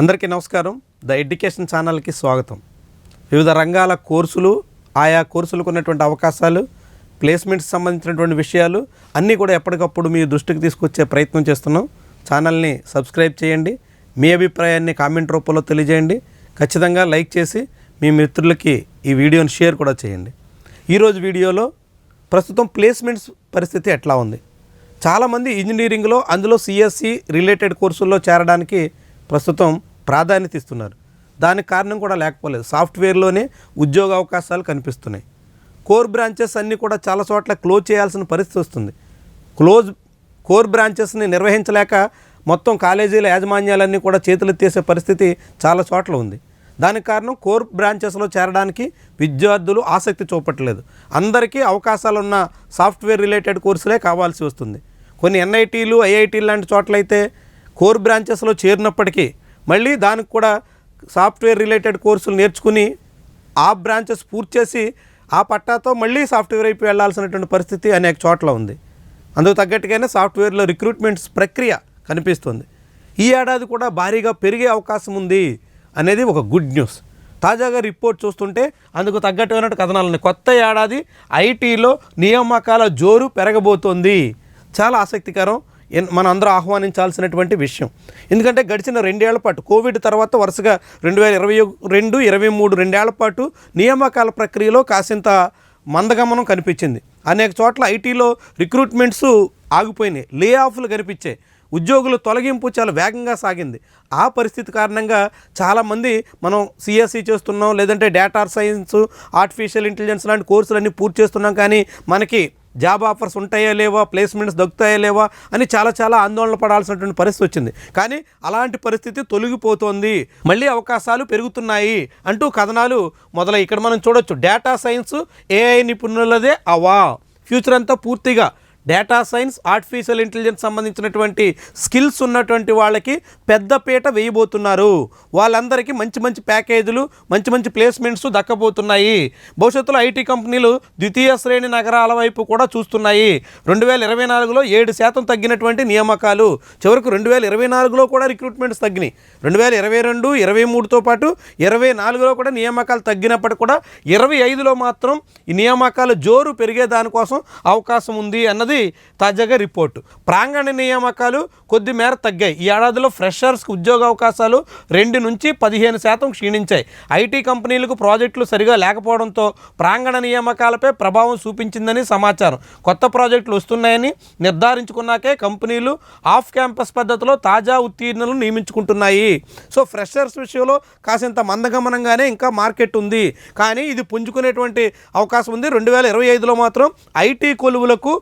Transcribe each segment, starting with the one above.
అందరికీ నమస్కారం. The education ఛానల్కి స్వాగతం. వివిధ రంగాల కోర్సులు ఆయా కోర్సులకు ఉన్నటువంటి అవకాశాలు ప్లేస్మెంట్స్ సంబంధించినటువంటి విషయాలు అన్నీ కూడా ఎప్పటికప్పుడు మీ దృష్టికి తీసుకొచ్చే ప్రయత్నం చేస్తున్నాం. ఛానల్ని సబ్స్క్రైబ్ చేయండి. మీ అభిప్రాయాన్ని కామెంట్ రూపంలో తెలియజేయండి. ఖచ్చితంగా లైక్ చేసి మీ మిత్రులకి ఈ వీడియోని షేర్ కూడా చేయండి. ఈరోజు వీడియోలో ప్రస్తుతం ప్లేస్మెంట్స్ పరిస్థితి ఎట్లా ఉంది? చాలామంది ఇంజనీరింగ్లో అందులో సిఎస్సి రిలేటెడ్ కోర్సుల్లో చేరడానికి ప్రస్తుతం ప్రాధాన్యత ఇస్తున్నారు. దానికి కారణం కూడా లేకపోలేదు. సాఫ్ట్వేర్లోనే ఉద్యోగ అవకాశాలు కనిపిస్తున్నాయి. కోర్ బ్రాంచెస్ అన్నీ కూడా చాలా చోట్ల క్లోజ్ చేయాల్సిన పరిస్థితి వస్తుంది. క్లోజ్ కోర్ బ్రాంచెస్ని నిర్వహించలేక మొత్తం కాలేజీల యాజమాన్యాలన్నీ కూడా చేతులెత్తేసే పరిస్థితి చాలా చోట్ల ఉంది. దానికి కారణం కోర్ బ్రాంచెస్లో చేరడానికి విద్యార్థులు ఆసక్తి చూపట్లేదు. అందరికీ అవకాశాలు ఉన్న సాఫ్ట్వేర్ రిలేటెడ్ కోర్సులే కావాల్సి వస్తుంది. కొన్ని ఎన్ఐటీలు ఐఐటీలు లాంటి చోట్లయితే కోర్ బ్రాంచెస్లో చేరినప్పటికీ మళ్ళీ దానికి కూడా సాఫ్ట్వేర్ రిలేటెడ్ కోర్సులు నేర్చుకుని ఆ బ్రాంచెస్ పూర్తి చేసి ఆ పట్టాతో మళ్ళీ సాఫ్ట్వేర్ వైపు వెళ్ళాల్సినటువంటి పరిస్థితి అనేక చోట్ల ఉంది. అందుకు తగ్గట్టుగానే సాఫ్ట్వేర్లో రిక్రూట్మెంట్స్ ప్రక్రియ కనిపిస్తుంది. ఈ ఏడాది కూడా భారీగా పెరిగే అవకాశం ఉంది అనేది ఒక గుడ్ న్యూస్ తాజాగా రిపోర్ట్ చూస్తుంటే అందుకు తగ్గట్టుగా కథనాలు ఉన్నాయి. కొత్త ఏడాది ఐటీలో నియామకాల జోరు పెరగబోతోంది. చాలా ఆసక్తికరం. మనం అందరూ ఆహ్వానించాల్సినటువంటి విషయం. ఎందుకంటే గడిచిన రెండేళ్ళ పాటు కోవిడ్ తర్వాత వరుసగా రెండు వేల ఇరవై రెండు ఇరవై మూడు రెండేళ్ళ పాటు నియామకాల ప్రక్రియలో కాసింత మందగమనం కనిపించింది. అనేక చోట్ల ఐటీలో రిక్రూట్మెంట్స్ ఆగిపోయినాయి లే ఆఫ్లు కనిపించాయి ఉద్యోగుల తొలగింపు చాలా వేగంగా సాగింది. ఆ పరిస్థితి కారణంగా చాలామంది మనం సిఎస్సి చేస్తున్నాం లేదంటే డేటా సైన్స్ ఆర్టిఫిషియల్ ఇంటెలిజెన్స్ లాంటి కోర్సులన్నీ పూర్తి చేస్తున్నాం కానీ మనకి జాబ్ ఆఫర్స్ ఉంటాయా లేవా? ప్లేస్మెంట్స్ దొరుకుతాయో లేవా? అని చాలా చాలా ఆందోళన పడాల్సినటువంటి పరిస్థితి వచ్చింది. కానీ అలాంటి పరిస్థితి తొలగిపోతోంది. మళ్ళీ అవకాశాలు పెరుగుతున్నాయి అంటూ కథనాలు మొదలై ఇక్కడ మనం చూడొచ్చు. డేటా సైన్స్ ఏఐ నిపుణులదే అవా. ఫ్యూచర్ అంతా పూర్తిగా డేటా సైన్స్ ఆర్టిఫిషియల్ ఇంటెలిజెన్స్ సంబంధించినటువంటి స్కిల్స్ ఉన్నటువంటి వాళ్ళకి పెద్దపీట వేయబోతున్నారు. వాళ్ళందరికీ మంచి మంచి ప్యాకేజీలు మంచి మంచి ప్లేస్మెంట్స్ దక్కబోతున్నాయి. భవిష్యత్తులో ఐటీ కంపెనీలు ద్వితీయ శ్రేణి నగరాల వైపు కూడా చూస్తున్నాయి. రెండు వేల ఇరవై నాలుగులో ఏడు శాతం తగ్గినటువంటి నియామకాలు. చివరకు రెండు వేల ఇరవై నాలుగులో కూడా రిక్రూట్మెంట్స్ తగ్గినాయి. రెండు వేల ఇరవై రెండు ఇరవై మూడుతో పాటు ఇరవై నాలుగులో కూడా నియామకాలు తగ్గినప్పటికీ కూడా ఇరవై ఐదులో మాత్రం ఈ నియామకాల జోరు పెరిగే దానికోసం అవకాశం ఉంది అన్నది తాజాగా రిపోర్టు. ప్రాంగణ నియామకాలు కొద్ది మేర తగ్గాయి. ఈ ఏడాదిలో ఫ్రెషర్స్కి ఉద్యోగ అవకాశాలు రెండు నుంచి పదిహేను శాతం క్షీణించాయి. ఐటీ కంపెనీలకు ప్రాజెక్టులు సరిగా లేకపోవడంతో ప్రాంగణ నియామకాలపై ప్రభావం చూపించిందని సమాచారం. కొత్త ప్రాజెక్టులు వస్తున్నాయని నిర్ధారించుకున్నాకే కంపెనీలు ఆఫ్ క్యాంపస్ పద్ధతిలో తాజా ఉత్తీర్ణులను నియమించుకుంటున్నాయి. సో ఫ్రెషర్స్ విషయంలో కాసింత మందగమనంగానే ఇంకా మార్కెట్ ఉంది. కానీ ఇది పుంజుకునేటువంటి అవకాశం ఉంది. రెండు వేల ఇరవై ఐదులో మాత్రం ఐటీ కొలువులకు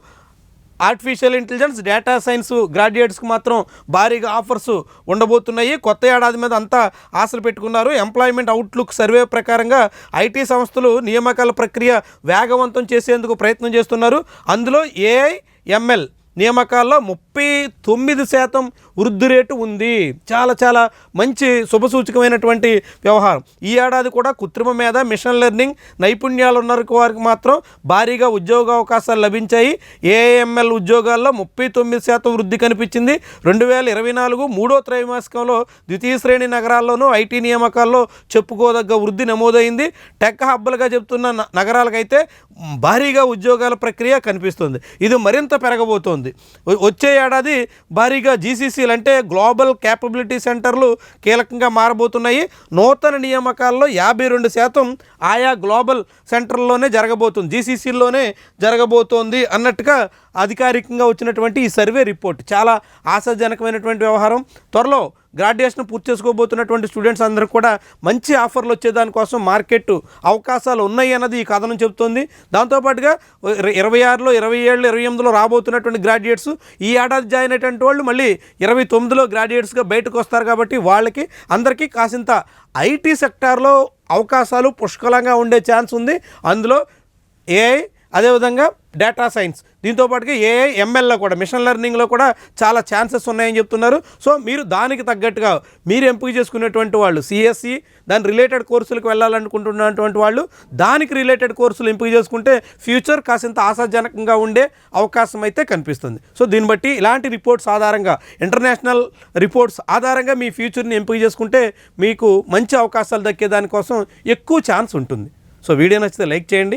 ఆర్టిఫిషియల్ ఇంటెలిజెన్స్ డేటా సైన్స్ గ్రాడ్యుయేట్స్కి మాత్రం భారీగా ఆఫర్స్ ఉండబోతున్నాయి. కొత్త ఏడాది మీద అంతా ఆశలు పెట్టుకున్నారు. ఎంప్లాయ్మెంట్ అవుట్లుక్ సర్వే ప్రకారంగా ఐటీ సంస్థలు నియామకాల ప్రక్రియ వేగవంతం చేసేందుకు ప్రయత్నం చేస్తున్నారు. అందులో ఏఐ ఎంఎల్ నియామకాల్లో ముప్పై తొమ్మిది శాతం వృద్ధి రేటు ఉంది. చాలా చాలా మంచి శుభసూచకమైనటువంటి వ్యవహారం. ఈ ఏడాది కూడా కృత్రిమ మీద మిషన్ లెర్నింగ్ నైపుణ్యాలు ఉన్న వారికి మాత్రం భారీగా ఉద్యోగ అవకాశాలు లభించాయి. ఏఎంఎల్ ఉద్యోగాల్లో ముప్పై తొమ్మిది శాతం వృద్ధి కనిపించింది. రెండు వేల ఇరవై నాలుగు మూడో త్రైమాసికంలో ద్వితీయ శ్రేణి నగరాల్లోనూ ఐటీ నియామకాల్లో చెప్పుకోదగ్గ వృద్ధి నమోదైంది. టెక్ హబ్బలుగా చెప్తున్న న- నగరాలకైతే భారీగా ఉద్యోగాల ప్రక్రియ కనిపిస్తుంది. ఇది మరింత పెరగబోతోంది. ఉంది వచ్చే ఏడాది భారీగా జీసీసీలు అంటే గ్లోబల్ క్యాపబిలిటీ సెంటర్లు కీలకంగా మారబోతున్నాయి. నూతన నియామకాల్లో యాభై రెండు శాతం ఆయా గ్లోబల్ సెంటర్లోనే జరగబోతుంది. జీసీసీల్లోనే జరగబోతోంది అన్నట్టుగా అధికారికంగా వచ్చినటువంటి ఈ సర్వే రిపోర్ట్. చాలా ఆశాజనకమైనటువంటి వ్యవహారం. త్వరలో గ్రాడ్యుయేషన్ పూర్తి చేసుకోబోతున్నటువంటి స్టూడెంట్స్ అందరూ కూడా మంచి ఆఫర్లు వచ్చేదానికోసం మార్కెట్ అవకాశాలు ఉన్నాయి అన్నది ఈ కథనం చెబుతోంది. దాంతోపాటుగా ఇర- ఇరవై ఆరులో ఇరవై ఏళ్ళు ఇరవై ఎనిమిదిలో రాబోతున్నటువంటి గ్రాడ్యుయేట్స్ ఈ ఏడాది జాయిన్ అయినటువంటి వాళ్ళు మళ్ళీ ఇరవై తొమ్మిదిలో గ్రాడ్యుయేట్స్గా బయటకు వస్తారు కాబట్టి వాళ్ళకి అందరికీ కాసింత ఐటీ సెక్టార్లో అవకాశాలు పుష్కలంగా ఉండే ఛాన్స్ ఉంది. అందులో ఏఐ అదేవిధంగా డేటా సైన్స్ దీంతో పాటుగా ఏఐ ఎంఎల్లో కూడా మిషన్ లెర్నింగ్లో కూడా చాలా ఛాన్సెస్ ఉన్నాయని చెప్తున్నారు. సో మీరు దానికి తగ్గట్టుగా మీరు ఎంపిక చేసుకునేటువంటి వాళ్ళు సిఎస్సి దాని రిలేటెడ్ కోర్సులకు వెళ్ళాలనుకుంటున్నటువంటి వాళ్ళు దానికి రిలేటెడ్ కోర్సులు ఎంపిక చేసుకుంటే ఫ్యూచర్ కాసింత ఆశాజనకంగా ఉండే అవకాశం అయితే కనిపిస్తుంది. సో దీన్ని బట్టి ఇలాంటి రిపోర్ట్స్ ఆధారంగా ఇంటర్నేషనల్ రిపోర్ట్స్ ఆధారంగా మీ ఫ్యూచర్ని ఎంపిక చేసుకుంటే మీకు మంచి అవకాశాలు దక్కే దానికోసం ఎక్కువ ఛాన్స్ ఉంటుంది. సో వీడియో నచ్చితే లైక్ చేయండి